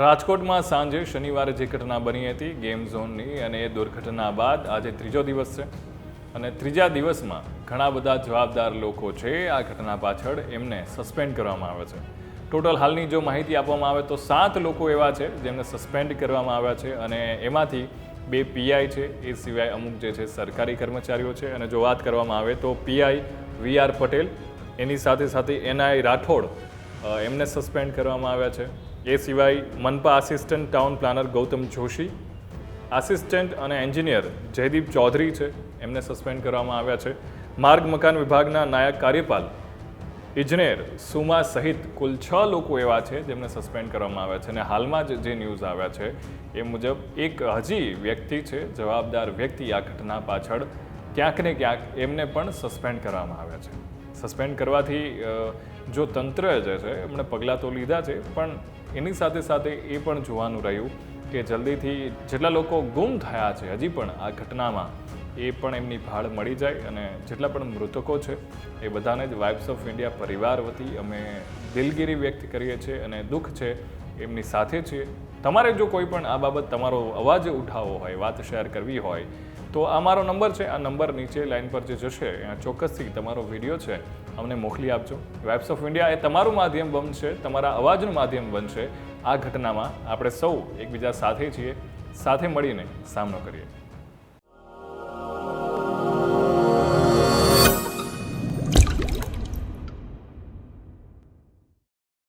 રાજકોટમાં સાંજે શનિવારે જે ઘટના બની હતી, ગેમ ઝોનની અને એ દુર્ઘટના બાદ આજે ત્રીજો દિવસ છે. અને ત્રીજા દિવસમાં ઘણા બધા જવાબદાર લોકો છે આ ઘટના પાછળ એમને સસ્પેન્ડ કરવામાં આવે છે. ટોટલ હાલની જો માહિતી આપવામાં આવે તો સાત લોકો એવા છે જેમને સસ્પેન્ડ કરવામાં આવ્યા છે અને એમાંથી બે પીઆઈ છે. એ સિવાય અમુક જે છે સરકારી કર્મચારીઓ છે. અને જો વાત કરવામાં આવે તો પીઆઈ વી આર પટેલ, એની સાથે સાથે એનઆઈ રાઠોડ એમને સસ્પેન્ડ કરવામાં આવ્યા છે. એ સિવાય મનપા assistant town planner Gautam Joshi assistant અને એન્જિનિયર જયદીપ ચૌધરી છે. એમને સસ્પેન્ડ કરવામાં આવ્યા છે. માર્ગ મકાન વિભાગના નાયક કાર્યપાલ ઇજનેર સુમા સહિત કુલ છ લોકો એવા છે જેમને સસ્પેન્ડ કરવામાં આવ્યા છે. અને હાલમાં જ જે ન્યૂઝ આવ્યા છે એ મુજબ એક હજી વ્યક્તિ છે, જવાબદાર વ્યક્તિ આ ઘટના પાછળ ક્યાંક ને ક્યાંક એમને પણ સસ્પેન્ડ કરવામાં આવ્યા છે. સસ્પેન્ડ કરવાથી જો તંત્ર જે છે, એમણે પગલાં તો લીધા છે, પણ એની સાથે સાથે એ પણ જોવાનું રહ્યું કે જલ્દીથી જેટલા લોકો ગુમ થયા છે, હજી પણ આ ઘટનામાં, એ પણ એમની ભાળ મળી જાય અને જેટલા પણ મૃતકો છે, એ બધાને જ વાઇબ્સ ઓફ ઇન્ડિયા પરિવાર વતી અમે દિલગીરી વ્યક્ત કરીએ છીએ અને દુઃખ છે એમની સાથે છીએ. તમારે જો કોઈ પણ આ બાબત તમારો અવાજ ઉઠાવવો હોય, વાત શેર કરવી હોય તો આ મારો નંબર છે. આ નંબર નીચે લાઈન પર જે જશે ત્યાં ચોક્કસથી તમારો વીડિયો છે, અમને મોકલી આપજો. વેબ્સ ઓફ ઇન્ડિયા એ તમારું માધ્યમ બનશે, તમારા અવાજનું માધ્યમ બનશે. આ ઘટનામાં આપણે સૌ એકબીજા સાથે છીએ, સાથે મળીને સામનો કરીએ.